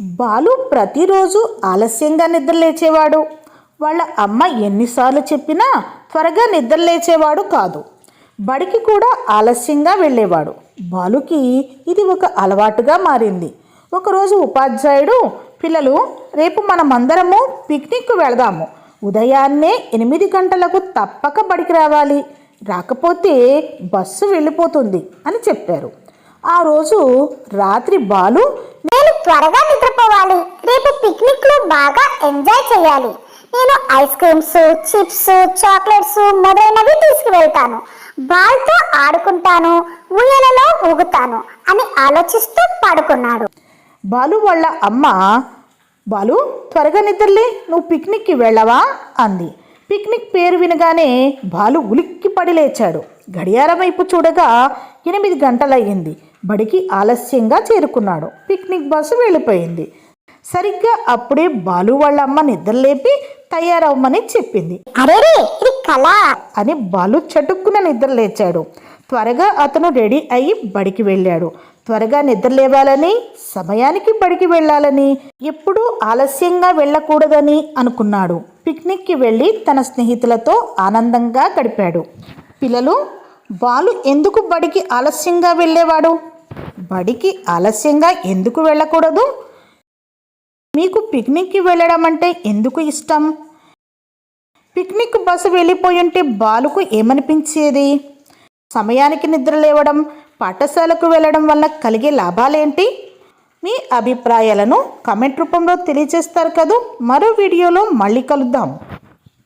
బాలు ప్రతిరోజు ఆలస్యంగా నిద్రలేచేవాడు వాళ్ళ అమ్మ ఎన్నిసార్లు చెప్పినా త్వరగా నిద్రలేచేవాడు కాదు. బడికి కూడా ఆలస్యంగా వెళ్ళేవాడు. బాలుకి ఇది ఒక అలవాటుగా మారింది. ఒకరోజు ఉపాధ్యాయుడు పిల్లలు రేపు మనమందరము పిక్నిక్కు వెళదాము. ఉదయాన్నే ఎనిమిది గంటలకు తప్పక బడికి రావాలి. రాకపోతే బస్సు వెళ్ళిపోతుంది అని చెప్పారు. ఆ రోజు రాత్రి బాలు త్వరగా నిద్రపోవాలి. రేపు పిక్నిక్లో బాగా ఎంజాయ్ చేయాలి. నేను ఐస్ క్రీమ్స్ చిప్స్ చాక్లెట్స్ మొదలైనవి తీసుకువెళ్తాను. బాల్తో ఆడుకుంటాను ఉయ్యలలో ఊగుతాను అని ఆలోచిస్తూ పడుకున్నాడు. బాలు వాళ్ళ అమ్మ బాలు త్వరగా నిద్రలే నువ్వు పిక్నిక్కి వెళ్ళవా? అంది. పిక్నిక్ పేరు వినగానే బాలు ఉలిక్కి పడి లేచాడు. గడియారం వైపు చూడగా ఎనిమిది గంటలయ్యింది. బడికి ఆలస్యంగా చేరుకున్నాడు. పిక్నిక్ బస్సు వెళ్ళిపోయింది. సరిగ్గా అప్పుడే బాలు వాళ్ళ అమ్మ నిద్రలేపి తయారవ్వమని చెప్పింది. అరే అని బాలు చటుక్కున నిద్ర లేచాడు త్వరగా అతను రెడీ అయ్యి బడికి వెళ్ళాడు. త్వరగా నిద్ర లేవాలని సమయానికి బడికి వెళ్ళాలని ఎప్పుడూ ఆలస్యంగా వెళ్ళకూడదని అనుకున్నాడు. పిక్నిక్కి వెళ్ళి తన స్నేహితులతో ఆనందంగా గడిపాడు. పిల్లలు బాలు ఎందుకు బడికి ఆలస్యంగా వెళ్ళేవాడు? బడికి ఆలస్యంగా ఎందుకు వెళ్ళకూడదు? మీకు పిక్నిక్కి వెళ్ళడం అంటే ఎందుకు ఇష్టం? పిక్నిక్ బస్సు వెళ్ళిపోయి ఉంటే బాలుకు ఏమనిపించేది? సమయానికి నిద్ర లేవడం పాఠశాలకు వెళ్ళడం వల్ల కలిగే లాభాలేంటి? మీ అభిప్రాయాలను కమెంట్ రూపంలో తెలియజేస్తారు కదూ? మరో వీడియోలో మళ్ళీ కలుద్దాం.